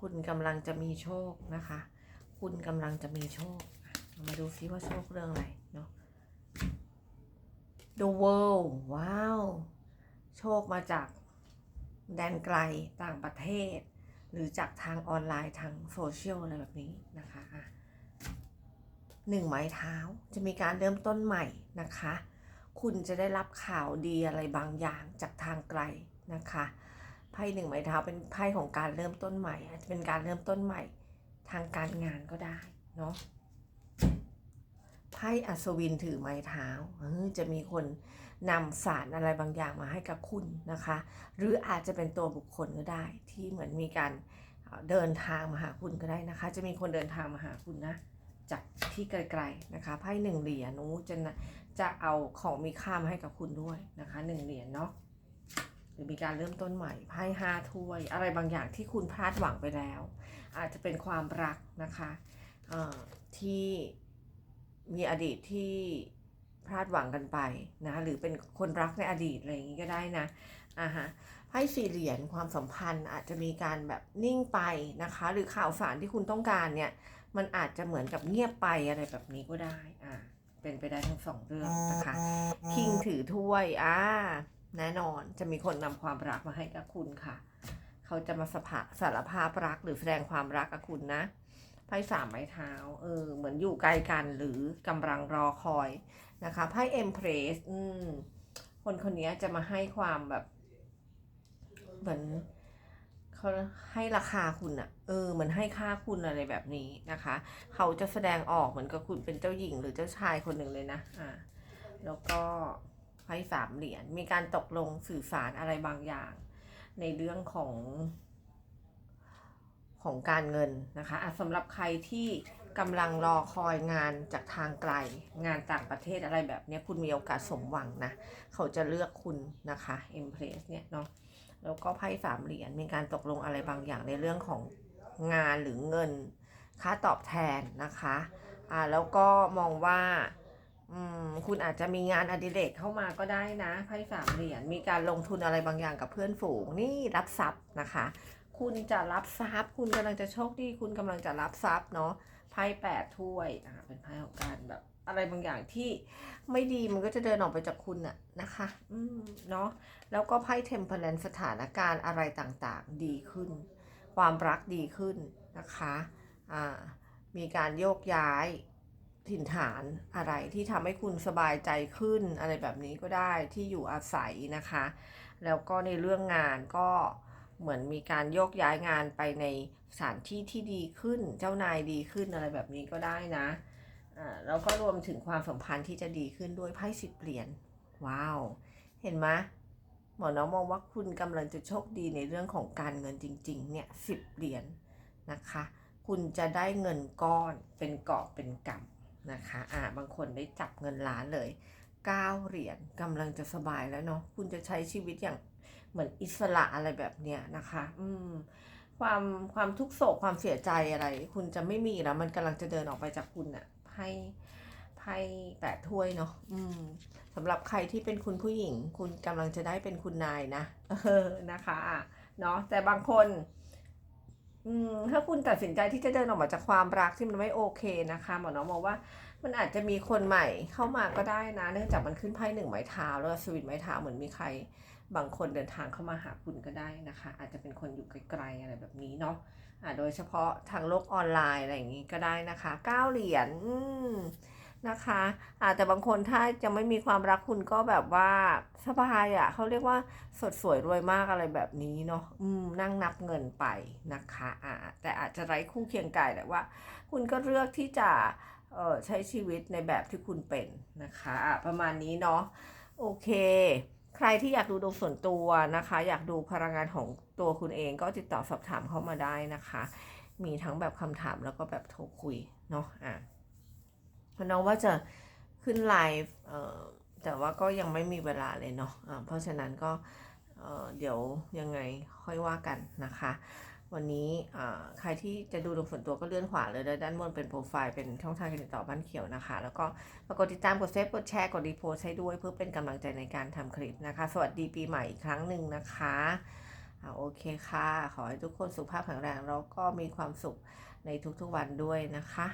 คุณกำลังจะมีโชคนะคะ คุณกำลังจะมีโชค มาดูซิว่าโชคเรื่องอะไรเนาะ The World ว้าว โชคมาจากแดนไกลต่างประเทศ หรือจากทางออนไลน์ทางโซเชียลอะไรแบบนี้นะคะอะหนึ่งไม้เท้าจะมีการเริ่มต้นใหม่นะคะ คุณจะได้รับข่าวดีอะไรบางอย่างจากทางไกลนะคะ ไพ่หนึ่งไม้เท้าเป็นไพ่ของการเริ่มต้นใหม่อาจจะเป็นการเริ่มต้นใหม่ทางการงานก็ได้เนาะไพ่อัศวินถือไม้เท้าเออจะมีคนนำสารอะไรบางอย่างมาให้กับคุณนะคะ หรืออาจจะเป็นตัวบุคคลก็ได้ ที่เหมือนมีการเดินทางมาหาคุณก็ได้นะคะ จะมีคนเดินทางมาหาคุณนะ จากที่ไกลๆนะคะไพ่หนึ่งเหรียญนู้จะนะจะเอาของมีค่ามาให้กับคุณด้วยนะคะหนึ่งเหรียญเนาะ รือมีการเริ่มต้นใหม่ไพ่ห้าถ้วย อะไรบางอย่างที่คุณพลาดหวังไปแล้ว อาจจะเป็นความรักนะคะที่มีอดีตที่พลาดหวังกันไปนะคะหรือเป็นคนรักในอดีตอะไรอย่างนี้ก็ได้นะอ่าฮะไพ่สี่เหรียญความสัมพันธ์อาจจะมีการแบบนิ่งไปนะคะ หรือข่าวสารที่คุณต้องการเนี่ยมันอาจจะเหมือนกับเงียบไปอะไรแบบนี้ก็ได้อ่าเป็นไปได้ทั้งสองเรื่องนะคะคิงถือถ้วยอ่า แน่นอนจะมีคนนำความรักมาให้กับคุณค่ะ เขาจะมาสภาสารภาพรักหรือแสดงความรักกับคุณนะไพ่สามไม้เท้า เออ เหมือนอยู่ไกลกันหรือกำลังรอคอยนะคะ ไพ่เอ็มเพรส อืม คนคนนี้จะมาให้ความแบบ เหมือนเขาให้ราคาคุณอะเออ เหมือนให้ค่าคุณอะไรแบบนี้นะคะ เขาจะแสดงออกเหมือนกับคุณเป็นเจ้าหญิงหรือเจ้าชายคนหนึ่งเลยนะ อ่า แล้วก็ ไพ่สามเหรียญมีการตกลงสื่อสารอะไรบางอย่าง ในเรื่องของของการเงินนะคะอะสำหรับใครที่กำลังรอคอยงานจากทางไกล งานต่างประเทศอะไรแบบนี้คุณมีโอกาสสมหวังนะ เขาจะเลือกคุณนะคะ e m p r e s s เนี่ยเนาะแล้วก็ไพ่สามเหรียญมีการตกลงอะไรบางอย่างในเรื่องของงานหรือเงินค่าตอบแทนนะคะอ่าแล้วก็มองว่า อืมคุณอาจจะมีงานอดิเรกเข้ามาก็ได้นะไพ่สามเหรียญมีการลงทุนอะไรบางอย่างกับเพื่อนฝูงนี่รับทรัพย์นะคะ คุณจะรับทรัพย์ คุณกำลังจะโชคดี คุณกำลังจะรับทรัพย์เนาะไพ่แปดถ้วยอ่าเป็นไพ่ของการแบบอะไรบางอย่างที่ไม่ดีมันก็จะเดินออกไปจากคุณอะนะคะ อืมเนาะแล้วก็ไพ่เทมเพลนสถานการณ์อะไรต่างๆ ดีขึ้น ความรักดีขึ้นนะคะอ่ามีการโยกย้าย ถิ่นฐานอะไรที่ทำให้คุณสบายใจขึ้นอะไรแบบนี้ก็ได้ที่อยู่อาศัยนะคะ แล้วก็ในเรื่องงานก็เหมือนมีการโยกย้ายงานไปในสถานที่ที่ดีขึ้น เจ้านายดีขึ้นอะไรแบบนี้ก็ได้นะอ่าแล้วก็รวมถึงความสัมพันธ์ที่จะดีขึ้นด้วยไพ่สิบเหรียญว้าว เห็นไหมหมอน้องมองว่าคุณกำลังจะโชคดีในเรื่องของการเงินจริง ๆ เนี่ยสิบเหรียญนะคะ คุณจะได้เงินก้อนเป็นเกาะเป็นกำ นะคะอ่าบางคนได้จับเงินล้านเลยเก้าเหรียญกำลังจะสบายแล้วเนาะคุณจะใช้ชีวิตอย่างเหมือนอิสระอะไรแบบเนี้ยนะคะ อืมความความทุกโศกความเสียใจอะไร คุณจะไม่มีแล้ว มันกำลังจะเดินออกไปจากคุณอะไพ่ไพ่แปดถ้วยเนาะอืมสำหรับใครที่เป็นคุณผู้หญิง คุณกำลังจะได้เป็นคุณนายนะเออนะคะเนาะแต่บางคน ถ้าคุณตัดสินใจที่จะเดินออกมาจากความรักที่มันไม่โอเคนะคะหมอน้องมองว่ามันอาจจะมีคนใหม่เข้ามาก็ได้นะ เนื่องจากมันขึ้นไพ่หนึ่งไม้เท้าแล้วสวิตไม้เท้าเหมือนมีใครบางคนเดินทางเข้ามาหาคุณก็ได้นะคะ อาจจะเป็นคนอยู่ไกลๆอะไรแบบนี้เนาะอ่าโดยเฉพาะทางโลกออนไลน์อะไรอย่างนี้ก็ได้นะคะเก้าเหรียญอื นะคะอาแต่บางคนถ้าจะไม่มีความรักคุณก็แบบว่าสบายอะ่ะเขาเรียกว่าสดสวยรวยมากอะไรแบบนี้เนาะอืมนั่งนับเงินไปนะคะอ่าแต่อาจจะไร้คู่เคียงกายแต่ว่า คุณก็เลือกที่จะเออใช้ชีวิตในแบบที่คุณเป็นนะคะะประมาณนี้เนาะโอเคใครที่อยากดูดวงส่วนตัวนะคะ อยากดูพลังงานของตัวคุณเองก็ติดต่อสอบถามเข้ามาได้นะคะ มีทั้งแบบคำถามแล้วก็แบบโทรคุยเนาะอะ น้องว่าจะขึ้นไลฟ์เอ่อแต่ว่าก็ยังไม่มีเวลาเลยเนาะะเพราะฉะนั้นก็เเดี๋ยวยังไงค่อยว่ากันนะคะ วันนี้อ่าใครที่จะดูดวงส่วนตัวก็เลื่อนขวาเลยด้านบนเป็นโปรไฟล์เป็นช่องทางการติดต่อบ้านเขียวนะคะ แล้วก็มากดติดตามกดเซฟกดแชร์กดรีโพสให้ด้วยเพื่อเป็นกำลังใจในการทำคลิปนะคะ สวัสดีปีใหม่อีกครั้งหนึ่งนะคะอ่าโอเคค่ะ ขอให้ทุกคนสุขภาพแข็งแรงแล้วก็มีความสุขในทุกๆวันด้วยนะคะ